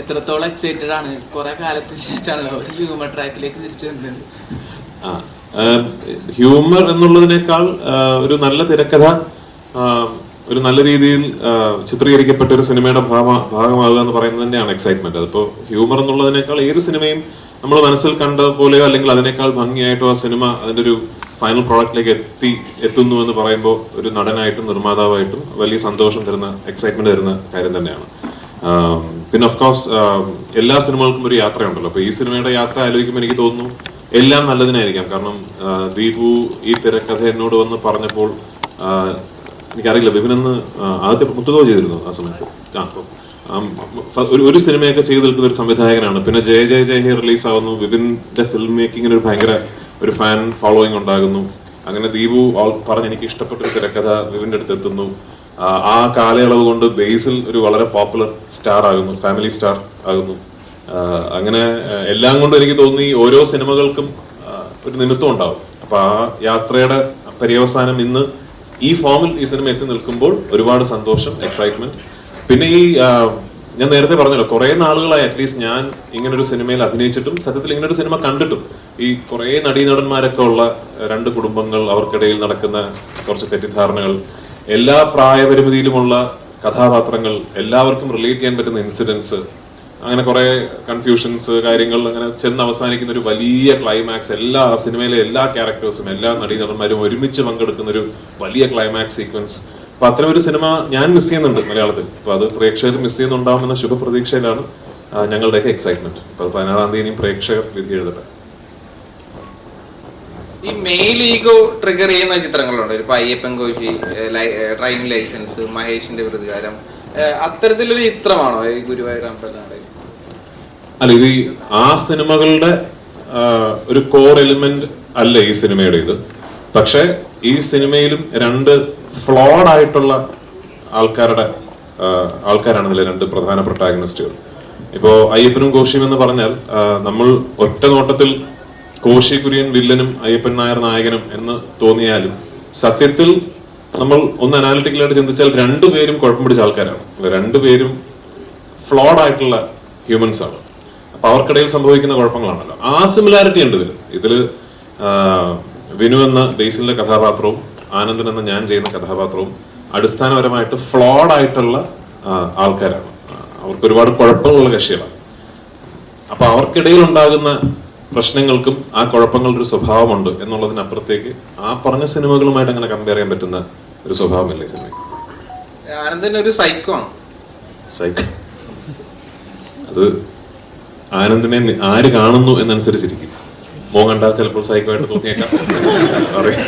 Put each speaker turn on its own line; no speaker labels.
എത്രത്തോളം എക്സൈറ്റഡ് ആണ്. കുറെ കാലത്തിന് ശേഷമാണല്ലോ ഒരു ഹ്യൂമർ ട്രാക്കിലേക്ക് തിരിച്ചു വരുന്നത്.
ഹ്യൂമർ എന്നുള്ളതിനേക്കാൾ ഒരു നല്ല തിരക്കഥ ഒരു നല്ല രീതിയിൽ ചിത്രീകരിക്കപ്പെട്ട ഒരു സിനിമയുടെ ഭാഗ- ഭാഗമാകുക എന്ന് പറയുന്നത് തന്നെയാണ് എക്സൈറ്റ്മെന്റ് അതിപ്പോ ഹ്യൂമർ എന്നുള്ളതിനേക്കാൾ ഏത് സിനിമയും നമ്മൾ മനസ്സിൽ കണ്ട പോലെയോ അല്ലെങ്കിൽ അതിനേക്കാൾ ഭംഗിയായിട്ടോ ആ സിനിമ അതിന്റെ ഒരു ഫൈനൽ പ്രോഡക്റ്റിലേക്ക് എത്തി എത്തുന്നു എന്ന് പറയുമ്പോൾ ഒരു നടനായിട്ടും നിർമ്മാതാവായിട്ടും വലിയ സന്തോഷം തരുന്ന എക്സൈറ്റ്മെന്റ് തരുന്ന കാര്യം തന്നെയാണ്. പിന്നെ ഓഫ് കോഴ്സ് എല്ലാ സിനിമകൾക്കും ഒരു യാത്രയുണ്ടല്ലോ. അപ്പൊ ഈ സിനിമയുടെ യാത്ര ആലോചിക്കുമ്പോൾ എനിക്ക് തോന്നുന്നു എല്ലാം നല്ലതിനായിരിക്കാം. കാരണം ദീപു ഈ തിരക്കഥ എന്നോട് വന്ന് പറഞ്ഞപ്പോൾ എനിക്കറിയില്ല വിപിനെന്ന് ആദ്യത്തെ മുത്തുകോ ചെയ്തിരുന്നു ആ സമയത്ത്? ഒരു സിനിമയൊക്കെ ചെയ്തു നിൽക്കുന്ന ഒരു സംവിധായകനാണ്. പിന്നെ ജയ ജയ ജയ ഹേ റിലീസ് ആവുന്നു വിപിന്റെ ഫിലിം മേക്കിങ്ങിന് ഒരു ഭയങ്കര ഒരു ഫാൻ ഫോളോയിങ് ഉണ്ടാകുന്നു. അങ്ങനെ ദീപു പറഞ്ഞ് എനിക്ക് ഇഷ്ടപ്പെട്ട ഒരു തിരക്കഥ വിപിന്റെ അടുത്ത് എത്തുന്നു. ആ, കാലയളവ് കൊണ്ട് ബേസിൽ ഒരു വളരെ പോപ്പുലർ സ്റ്റാർ ആകുന്നു ഫാമിലി സ്റ്റാർ ആകുന്നു. അങ്ങനെ എല്ലാം കൊണ്ടും എനിക്ക് തോന്നി ഓരോ സിനിമകൾക്കും ഒരു നിമിത്തം ഉണ്ടാവും. അപ്പൊ ആ യാത്രയുടെ പര്യവസാനം ഇന്ന് ഈ ഫോമിൽ ഈ സിനിമ എത്തി നിൽക്കുമ്പോൾ ഒരുപാട് സന്തോഷം എക്സൈറ്റ്മെന്റ് പിന്നെ ഈ ഞാൻ നേരത്തെ പറഞ്ഞല്ലോ കുറെ നാളുകളായി അറ്റ്ലീസ്റ്റ് ഞാൻ ഇങ്ങനെ ഒരു സിനിമയിൽ അഭിനയിച്ചിട്ടും സത്യത്തിൽ ഇങ്ങനെ ഒരു സിനിമ കണ്ടിട്ടും ഈ കുറെ നടീനടന്മാരൊക്കെ ഉള്ള രണ്ട് കുടുംബങ്ങൾ അവർക്കിടയിൽ നടക്കുന്ന കുറച്ച് തെറ്റിദ്ധാരണകൾ എല്ലാ പ്രായപരിമിതിയിലുമുള്ള കഥാപാത്രങ്ങൾ എല്ലാവർക്കും റിലേറ്റ് ചെയ്യാൻ പറ്റുന്ന ഇൻസിഡൻസ് അങ്ങനെ കുറെ കൺഫ്യൂഷൻസ് കാര്യങ്ങൾ അങ്ങനെ ചെന്ന് അവസാനിക്കുന്ന ഒരു വലിയ ക്ലൈമാക്സ് എല്ലാ സിനിമയിലെ എല്ലാ ക്യാരക്ടേഴ്സും എല്ലാ നടീനടന്മാരും ഒരുമിച്ച് പങ്കെടുക്കുന്ന ഒരു വലിയ ക്ലൈമാക്സ് സീക്വൻസ് അപ്പൊ അത്തരം ഒരു സിനിമ ഞാൻ മിസ് ചെയ്യുന്നുണ്ട് മലയാളത്തിൽ. അപ്പൊ അത് പ്രേക്ഷകർ മിസ് ചെയ്യുന്നുണ്ടാവുമെന്ന ശുഭപ്രതീക്ഷയിലാണ് ഞങ്ങളുടെയൊക്കെ എക്സൈറ്റ്മെന്റ് അപ്പൊ പതിനാറാം തീയതി പ്രേക്ഷകർ വിധി എഴുതട്ടെ.
ഈ മെയിൽ ഈഗോ ട്രിഗർ ചെയ്യുന്ന ചിത്രങ്ങളുണ്ട്. ഇപ്പൊ അയ്യപ്പൻ കോശി ഡ്രൈവിംഗ് ലൈസൻസ് മഹേഷിന്റെ പ്രതികാരം അത്തരത്തിലൊരു ചിത്രമാണോ ഈ ഗുരുവായൂർ അമ്പലനാട്?
അല്ല ഇത് ആ സിനിമകളുടെ ഒരു കോർ എലിമെന്റ് അല്ല ഈ സിനിമയുടെ ഇത് പക്ഷെ ഈ സിനിമയിലും രണ്ട് ഫ്ലോഡ് ആയിട്ടുള്ള ആൾക്കാരുടെ ആൾക്കാരാണ് ഇതിലെ രണ്ട് പ്രധാന പ്രൊട്ടാഗണിസ്റ്റുകൾ ഇപ്പോ അയ്യപ്പനും കോശിയും എന്ന് പറഞ്ഞാൽ നമ്മൾ ഒറ്റ നോട്ടത്തിൽ കോശി കുര്യൻ വില്ലനും അയ്യപ്പൻ നായർ നായകനും എന്ന് തോന്നിയാലും സത്യത്തിൽ നമ്മൾ ഒന്ന് അനാലിറ്റിക്കലായിട്ട് ചിന്തിച്ചാൽ രണ്ടുപേരും കുഴപ്പം പിടിച്ച ആൾക്കാരാണ്. രണ്ടുപേരും ഫ്ലോഡ് ആയിട്ടുള്ള ഹ്യൂമൻസ് ആണ്. അപ്പൊ അവർക്കിടയിൽ സംഭവിക്കുന്ന കുഴപ്പങ്ങളാണല്ലോ. ആ സിമിലാരിറ്റി ഉണ്ട് ഇതിൽ ഇതിൽ വിനു എന്ന ബേസിലിന്റെ കഥാപാത്രവും ആനന്ദൻ എന്ന ഞാൻ ചെയ്യുന്ന കഥാപാത്രവും അടിസ്ഥാനപരമായിട്ട് ഫ്ലോഡ് ആയിട്ടുള്ള ആൾക്കാരാണ്. അവർക്ക് ഒരുപാട് കുഴപ്പങ്ങളുള്ള കക്ഷികളാണ്. അപ്പൊ അവർക്കിടയിൽ ഉണ്ടാകുന്ന പ്രശ്നങ്ങൾക്കും ആ കുഴപ്പങ്ങളുടെ ഒരു സ്വഭാവമുണ്ട് എന്നുള്ളതിനപ്പുറത്തേക്ക് ആ പറഞ്ഞ സിനിമകളുമായിട്ട് അങ്ങനെ കമ്പയർ ചെയ്യാൻ പറ്റുന്ന ഒരു സ്വഭാവമല്ലേ സിനിമ
ആനന്ദൻ ഒരു സൈക്കോ ആണ്.
സൈക്കോ അത് ആനന്ദിനെ ആര് കാണുന്നു എന്നനുസരിച്ചിരിക്കും. മോൻ കണ്ടാൽ ചിലപ്പോൾ സൈക്കോ ആയിട്ട് തോന്നിയേക്കാം. അറിയാം.